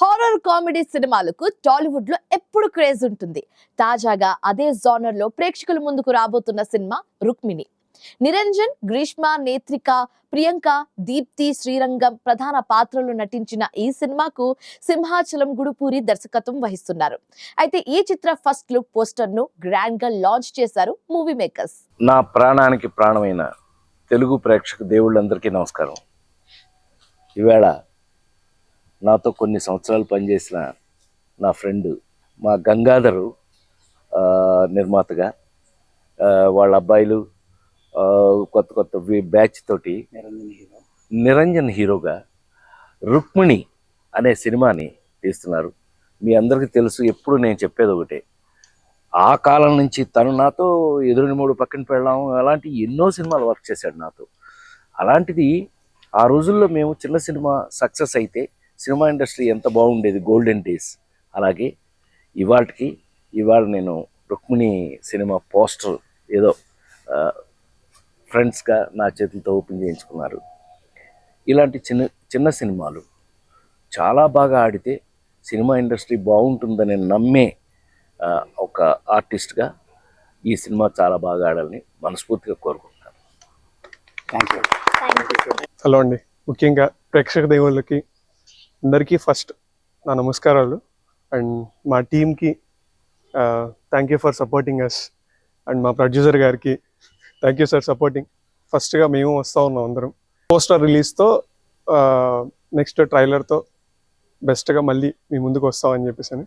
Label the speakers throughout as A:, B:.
A: Horror comedy సినిమాలకు టాలీవుడ్లో ఎప్పుడు క్రేజ్ ఉంటుంది. తాజాగా అదే జానర్లో ప్రేక్షకుల ముందుకు రాబోతున్న సినిమా రుక్మిణి. నిరంజన్ గ్రీష్మ నేత్రిక ప్రియాంక దీప్తి శ్రీరంగం ప్రధాన పాత్రలు నటించిన ఈ సినిమాకు సింహాచలం గుడుపూరి దర్శకత్వం వహిస్తున్నారు. అయితే ఈ చిత్ర ఫస్ట్ లుక్ పోస్టర్ను గ్రాండ్గా లాంచ్ చేశారు మూవీ మేకర్స్.
B: నా ప్రాణానికి ప్రాణమైన తెలుగు ప్రేక్షక దేవుళ్ళందరికీ నమస్కారం. ఈవేళ నాతో కొన్ని సంవత్సరాలు పనిచేసిన నా ఫ్రెండ్ మా గంగాధరు నిర్మాతగా వాళ్ళ అబ్బాయిలు కొత్త కొత్త బ్యాచ్ తోటి నిరంజన్ హీరోగా రుక్మిణి అనే సినిమాని తీస్తున్నారు. మీ అందరికీ తెలుసు ఎప్పుడు నేను చెప్పేది ఒకటే. ఆ కాలం నుంచి తను నాతో ఎదురుని మూడు పక్కన పెళ్ళాం అలాంటి ఎన్నో సినిమాలు వర్క్ చేశాడు నాతో. అలాంటిది ఆ రోజుల్లో మేము చిన్న సినిమా సక్సెస్ అయితే సినిమా ఇండస్ట్రీ ఎంత బాగుండేది గోల్డెన్ డేస్ అలాగే ఇవాళకి ఇవాళ నేను రుక్మిణి సినిమా పోస్టర్ ఏదో ఫ్రెండ్స్గా నా చేతులతో ఓపెన్ చేయించుకున్నారు. ఇలాంటి చిన్న చిన్న సినిమాలు చాలా బాగా ఆడితే సినిమా ఇండస్ట్రీ బాగుంటుందని నమ్మే ఒక ఆర్టిస్ట్గా ఈ సినిమా చాలా బాగా ఆడాలని మనస్ఫూర్తిగా కోరుకుంటున్నాను.
C: థ్యాంక్ యూ
D: హలో అండి. ముఖ్యంగా ప్రేక్షక దేవుళ్ళకి అందరికీ ఫస్ట్ నా నమస్కారాలు. అండ్ మా టీమ్కి thank you for supporting us and మా ప్రొడ్యూసర్ గారికి థ్యాంక్ యూ సార్ సపోర్టింగ్ ఫస్ట్గా మేము వస్తూ ఉన్నాం అందరం. పోస్టర్ రిలీజ్తో నెక్స్ట్ ట్రైలర్తో బెస్ట్గా మళ్ళీ మీ ముందుకు వస్తామని చెప్పేసి అని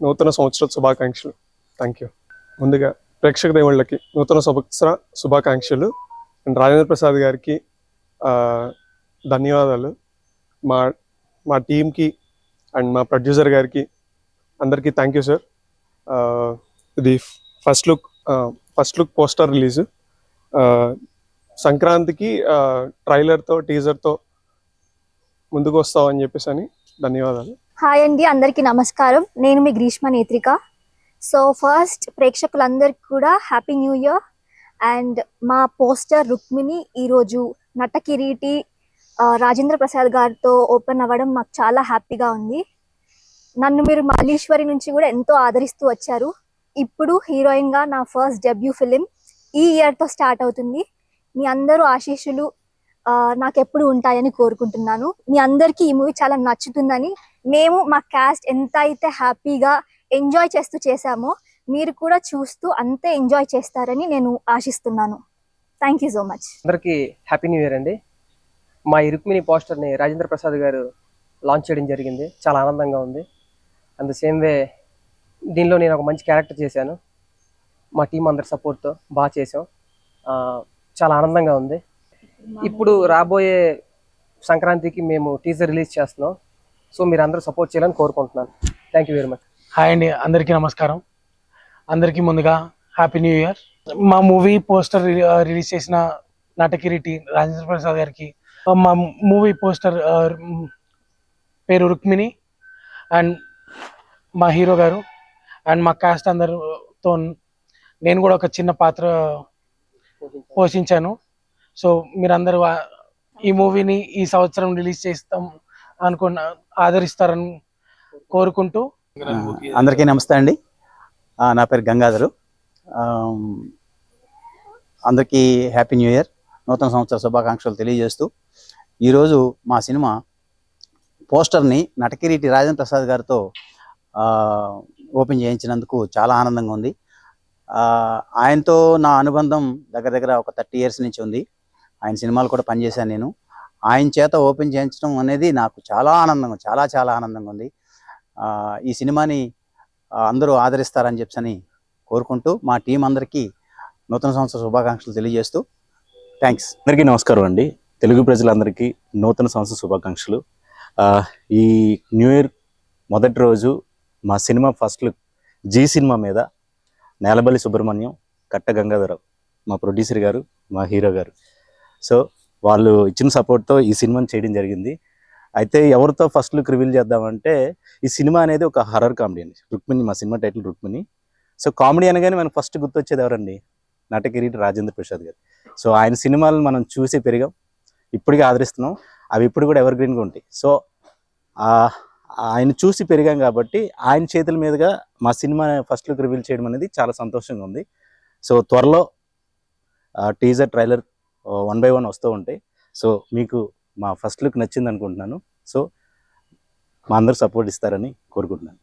D: నూతన సంవత్సర శుభాకాంక్షలు. థ్యాంక్ యూ ముందుగా ప్రేక్షక దేవుళ్ళకి నూతన సంవత్సర శుభాకాంక్షలు. అండ్ రాజేంద్ర ప్రసాద్ గారికి ధన్యవాదాలు. మా మా టీంకి అండ్ మా ప్రొడ్యూసర్ గారికి అందరికీ థ్యాంక్ యూ సార్ ఇది first look first look poster release సంక్రాంతికి ట్రైలర్తో టీజర్తో ముందుకు వస్తామని చెప్పేసి అని ధన్యవాదాలు.
E: హాయ్ అండి అందరికీ నమస్కారం. నేను మీ గ్రీష్మ నేత్రిక. సో ఫస్ట్ ప్రేక్షకులందరికీ కూడా హ్యాపీ న్యూ ఇయర్ అండ్ మా పోస్టర్ రుక్మిణి ఈరోజు నటకిరీటి రాజేంద్ర ప్రసాద్ గారితో ఓపెన్ అవ్వడం మాకు చాలా హ్యాపీగా ఉంది. నన్ను మీరు మల్లీశ్వరి నుంచి కూడా ఎంతో ఆదరిస్తూ వచ్చారు. ఇప్పుడు హీరోయిన్గా నా ఫస్ట్ డెబ్యూ ఫిలిం ఈ ఇయర్తో స్టార్ట్ అవుతుంది. మీ అందరూ ఆశీస్సులు నాకు ఎప్పుడు ఉంటాయని కోరుకుంటున్నాను. మీ అందరికీ ఈ మూవీ చాలా నచ్చుతుందని మేము మా క్యాస్ట్ ఎంత అయితే హ్యాపీగా ఎంజాయ్ చేస్తూ చేశామో మీరు కూడా చూస్తూ అంతే ఎంజాయ్ చేస్తారని నేను ఆశిస్తున్నాను. థ్యాంక్ యూ సో మచ్
C: అందరికీ హ్యాపీ న్యూ ఇయర్ అండి. మా ఇరుక్మిణి పోస్టర్ని రాజేంద్ర ప్రసాద్ గారు లాంచ్ చేయడం జరిగింది. చాలా ఆనందంగా ఉంది. అండ్ ద సేమ్ వే దీనిలో నేను ఒక మంచి క్యారెక్టర్ చేశాను. మా టీం అందరి సపోర్ట్తో బాగా చేసాం చాలా ఆనందంగా ఉంది. ఇప్పుడు రాబోయే సంక్రాంతికి మేము టీజర్ రిలీజ్ చేస్తున్నాం. సో మీరు అందరూ సపోర్ట్ చేయాలని కోరుకుంటున్నాను. Thank you very much
F: hi అండి అందరికీ నమస్కారం. అందరికీ ముందుగా హ్యాపీ న్యూ ఇయర్ మా మూవీ పోస్టర్ రిలీజ్ చేసిన నటకిరీటి రాజేంద్ర ప్రసాద్ గారికి మా మూవీ పోస్టర్ పేరు రుక్మిణి అండ్ మా హీరో గారు అండ్ మా కాస్ట్ అందరితో నేను కూడా ఒక చిన్న పాత్ర పోషించాను. సో మీరందరూ ఈ మూవీని ఈ సంవత్సరం రిలీజ్ చేస్తాం అనుకున్న ఆదరిస్తారని కోరుకుంటూ.
G: అందరికీ నమస్తే అండి. నా పేరు గంగాధరు. అందరికీ హ్యాపీ న్యూ ఇయర్. నూతన సంవత్సర శుభాకాంక్షలు తెలియజేస్తూ ఈరోజు మా సినిమా పోస్టర్ని నటకిరీటి రాజేంద్ర ప్రసాద్ గారితో ఓపెన్ చేయించినందుకు చాలా ఆనందంగా ఉంది. ఆయనతో నా అనుబంధం దగ్గర దగ్గర ఒక థర్టీ ఇయర్స్ నుంచి ఉంది. ఆయన సినిమాలు కూడా పనిచేశాను నేను. ఆయన చేత ఓపెన్ చేయించడం అనేది నాకు చాలా ఆనందంగా చాలా చాలా ఆనందంగా ఉంది. ఈ సినిమాని అందరూ ఆదరిస్తారని చెప్పని కోరుకుంటూ మా టీం అందరికీ నూతన సంవత్సర శుభాకాంక్షలు తెలియజేస్తూ థ్యాంక్స్
H: అందరికీ నమస్కారం అండి. తెలుగు ప్రజలందరికీ నూతన సంవత్సర శుభాకాంక్షలు. ఈ న్యూ ఇయర్ మొదటి రోజు మా cinema first look Zee cinema మీద నేలబల్లి సుబ్రహ్మణ్యం కట్ట గంగాధరరావు మా ప్రొడ్యూసర్ గారు మా హీరో గారు. సో వాళ్ళు ఇచ్చిన సపోర్ట్తో ఈ సినిమాని చేయడం జరిగింది. అయితే ఎవరితో ఫస్ట్ లుక్ రివీల్ చేద్దామంటే ఈ సినిమా అనేది ఒక హర్రర్ కామెడీ అండి. రుక్మిణి మా cinema title Rukmini. So comedy అనగానే మనకు ఫస్ట్ గుర్తొచ్చేది ఎవరండి? నటకిరీటి రాజేంద్ర ప్రసాద్ గారు. సో ఆయన సినిమాలను మనం చూసి పెరిగాం. ఇప్పటికీ ఆదరిస్తున్నాం. అవి ఇప్పుడు కూడా ఎవర్ గ్రీన్గా ఉంటాయి. సో ఆయన చూసి పెరిగాం కాబట్టి ఆయన చేతుల మీదుగా మా సినిమా ఫస్ట్ లుక్ రివీల్ చేయడం అనేది చాలా సంతోషంగా ఉంది. సో త్వరలో teaser trailer one by one వస్తూ ఉంటాయి. సో మీకు మా ఫస్ట్ లుక్ నచ్చింది అనుకుంటున్నాను. సో మా అందరు సపోర్ట్ ఇస్తారని కోరుకుంటున్నాను.